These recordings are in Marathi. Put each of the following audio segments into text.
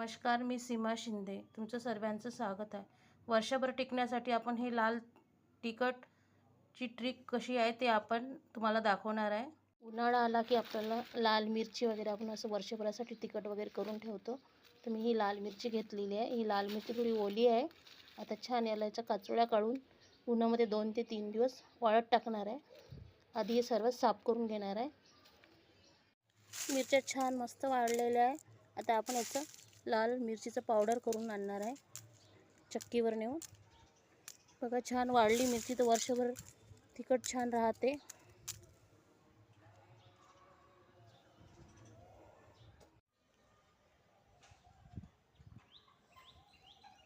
नमस्कार मी सीमा शिंदे. तुमचं सर्वांचं स्वागत आहे. वर्षभर टिकण्यासाठी आपण हे लाल तिखटची ट्रिक कशी आहे ते आपण तुम्हाला दाखवणार आहे. उन्हाळा आला की आपल्याला लाल मिरची वगैरे आपण असं वर्षभरासाठी तिखट वगैरे करून ठेवतो. तर मी ही लाल मिरची घेतलेली आहे. ही लाल मिरची थोडी ओली आहे. आता छान याला याच्या काचोळ्या काढून उन्हामध्ये दोन ते तीन दिवस वाळत टाकणार आहे. आधी हे सर्व साफ करून घेणार आहे. मिरच्या छान मस्त वाळलेल्या आहे. आता आपण याचं लाल मिरचीचं पावडर करून आणणार आहे. चक्कीवर नेऊन. बघा छान वाढली मिरची तर वर्षभर तिखट छान राहते.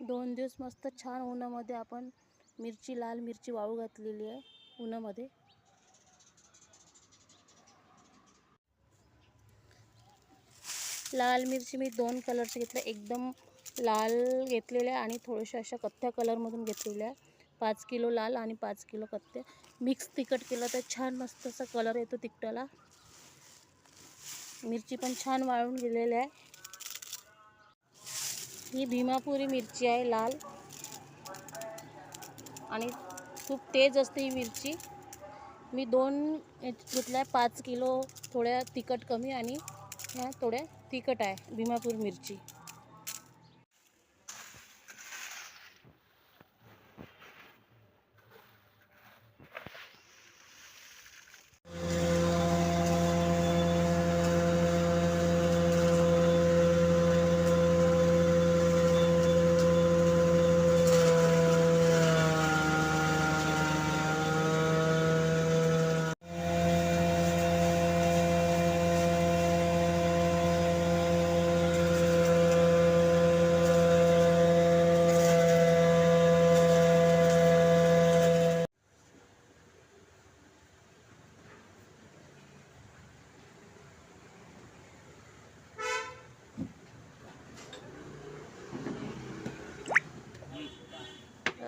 दोन दिवस मस्त छान उन्हामध्ये आपण मिरची लाल मिरची वाळू घातलेली आहे उन्हामध्ये. लाल मिरची मी दोन कलरचे घेतले. एकदम लाल घेतलेल्या आणि थोड्याशा अशा कथ्या कलरमधून घेतलेल्या. पाच किलो लाल आणि पाच किलो कथ्या. मिक्स तिखट केलं तर छान मस्त असा कलर येतो तिखटाला. मिरची पण छान वाळून गेलेली आहे. ही भीमापुरी मिरची आहे लाल. आणि खूप तेज असते ही मिरची. मी दोन घेतल्या पाच किलो थोड्या तिखट कमी आणि ह्या थोड्या तिखट आहे भीमापूर मिरची.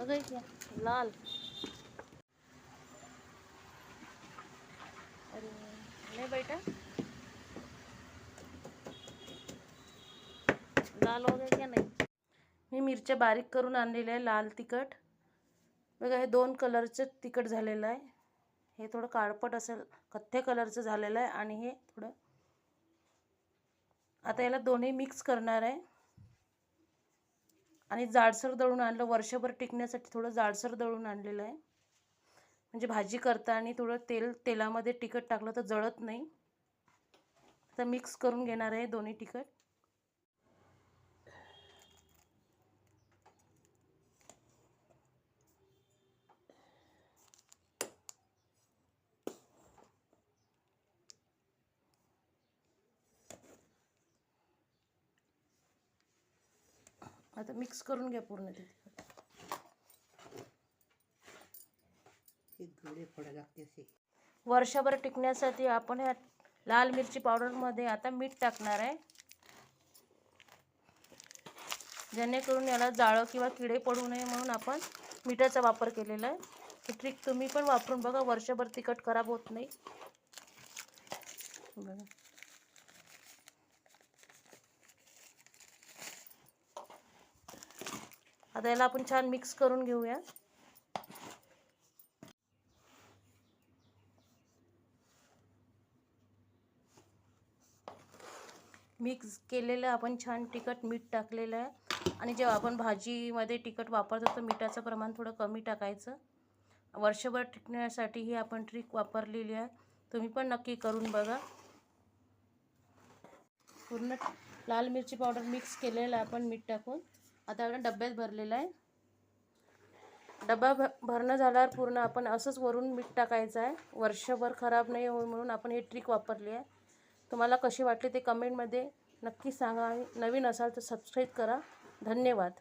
अगं क्या? लाल। अरे नाही बेटा। लाल हो वगैरे क्या नाही? मी मिरच्या बारीक करून आणलेल्या आहे लाल तिखट. बघा हे दोन कलरचं तिखट झालेलं आहे. हे थोडं काळपट असेल कथ्या कलरचं झालेलं आहे आणि हे थोडं आता याला दोन्ही मिक्स करणार आहे. आणि जाडसर दळून आणलं. वर्षभर टिकण्यासाठी थोडं जाडसर दळून आणलेलं आहे. म्हणजे भाजी करताना थोडं तेल तेलामध्ये तिखट टाकलं तर जळत नाही. तर मिक्स करून घेणार आहे दोन्ही तिखट. आता मिक्स करून घ्या पूर्ण ते तिखट. एक गोळे फोडा लागते असे. वर्षभर टिकण्यासाठी आपण ह्या लाल मिरची पावडरमध्ये आता मीठ टाकणार आहे. जेणेकरून याला जाळं किंवा किडे पडू नये म्हणून आपण मिठाचा वापर केलेला आहे. ही ट्रिक तुम्ही पण वापरून बघा वर्षभर तिखट खराब होत नाही. बघा. आता याला आपण छान मिक्स करून घेऊया. मिक्स केलेलं आपण छान तिखट मीठ टाकलेलं आहे. आणि जेव्हा आपण भाजीमध्ये तिखट वापरतो तर मिठाचं प्रमाण थोडं कमी टाकायचं. वर्षभर टिकण्यासाठी ही आपण ट्रिक वापरलेली आहे. तुम्ही पण नक्की करून बघा. पूर्ण लाल मिरची पावडर मिक्स केलेलं आहे आपण मीठ टाकून. आता आपण डब्यात भरलेलं आहे. डबा भ भरणं झाल्यावर पूर्ण आपण असंच वरून मीठ टाकायचं आहे. वर्षभर खराब नाही होईल म्हणून आपण ही ट्रिक वापरली आहे. तुम्हाला कशी वाटली ते कमेंटमध्ये नक्की सांगा आणि नवीन असाल तर सबस्क्राईब करा. धन्यवाद.